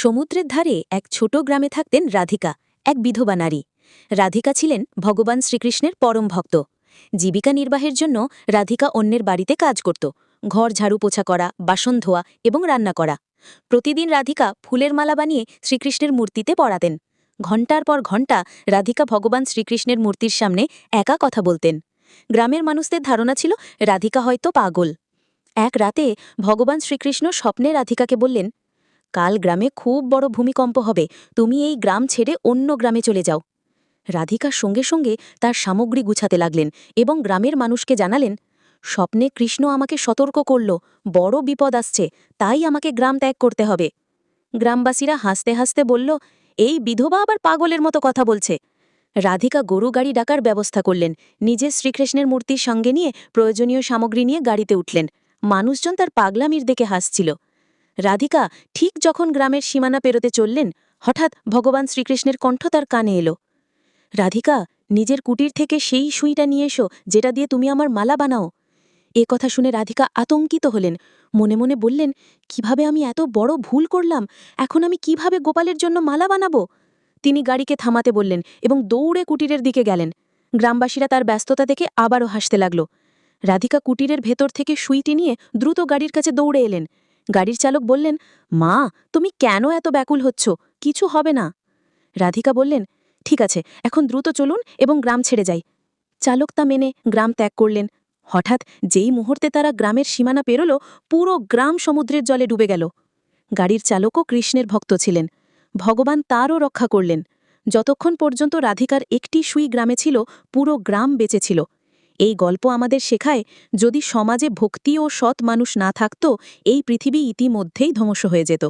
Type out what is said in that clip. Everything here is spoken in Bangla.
সমুদ্রের ধারে এক ছোট গ্রামে থাকতেন রাধিকা, এক বিধবা নারী। রাধিকা ছিলেন ভগবান শ্রীকৃষ্ণের পরম ভক্ত। জীবিকা নির্বাহের জন্য রাধিকা অন্যের বাড়িতে কাজ করত। ঘর, ঝাড়ু পোছা করা, বাসন ধোয়া এবং রান্না করা। প্রতিদিন রাধিকা ফুলের মালা বানিয়ে শ্রীকৃষ্ণের মূর্তিতে পড়াতেন। ঘণ্টার পর ঘণ্টা রাধিকা ভগবান শ্রীকৃষ্ণের মূর্তির সামনে একা কথা বলতেন। গ্রামের মানুষদের ধারণা ছিল, রাধিকা হয়তো পাগল। এক রাতে ভগবান শ্রীকৃষ্ণ স্বপ্নে রাধিকাকে বললেন কাল গ্রামে খুব বড় ভূমিকম্প হবে। তুমি এই গ্রাম ছেড়ে অন্য গ্রামে চলে যাও। রাধিকার সঙ্গে সঙ্গে তার সামগ্রী গুছাতে লাগলেন এবং গ্রামের মানুষকে জানালেন, স্বপ্নে কৃষ্ণ আমাকে সতর্ক করল, বড় বিপদ আসছে, তাই আমাকে গ্রাম ত্যাগ করতে হবে। গ্রামবাসীরা হাসতে হাসতে বলল, এই বিধবা আবার পাগলের মতো কথা বলছে। রাধিকা গরু গাড়ি ডাকার ব্যবস্থা করলেন, নিজে শ্রীকৃষ্ণের মূর্তির সঙ্গে নিয়ে প্রয়োজনীয় সামগ্রী নিয়ে গাড়িতে উঠলেন। মানুষজন তার পাগলামির দেখে হাসছিল। রাধিকা ঠিক যখন গ্রামের সীমানা পেরোতে চললেন, হঠাৎ ভগবান শ্রীকৃষ্ণের কণ্ঠ তার কানে এলো। রাধিকা, নিজের কুটির থেকে সেই সুইটা নিয়ে এসো, যেটা দিয়ে তুমি আমার মালা বানাও। এ কথা শুনে রাধিকা আতঙ্কিত হলেন। মনে মনে বললেন, কীভাবে আমি এত বড় ভুল করলাম? এখন আমি কীভাবে গোপালের জন্য মালা বানাবো? তিনি গাড়িকে থামাতে বললেন এবং দৌড়ে কুটিরের দিকে গেলেন। গ্রামবাসীরা তার ব্যস্ততা দেখে আবারও হাসতে লাগল। রাধিকা কুটিরের ভেতর থেকে সুইটি নিয়ে দ্রুত গাড়ির কাছে দৌড়ে এলেন। গাড়ির চালক বললেন, মা, তুমি কেন এত ব্যাকুল হচ্ছ? কিছু হবে না। রাধিকা বললেন, ঠিক আছে, এখন দ্রুত চলুন এবং গ্রাম ছেড়ে যাই। চালক তা মেনে গ্রাম ত্যাগ করলেন। হঠাৎ যেই মুহূর্তে তারা গ্রামের সীমানা পেরোল, পুরো গ্রাম সমুদ্রের জলে ডুবে গেল। গাড়ির চালকও কৃষ্ণের ভক্ত ছিলেন। ভগবান তারও রক্ষা করলেন। যতক্ষণ পর্যন্ত রাধিকার একটি সুই গ্রামে ছিল, পুরো গ্রাম বেঁচে ছিল। এই গল্প আমাদের শেখায়, যদি সমাজে ভক্তি ও সৎ মানুষ না থাকত, এই পৃথিবী ইতিমধ্যেই ধ্বংস হয়ে যেত।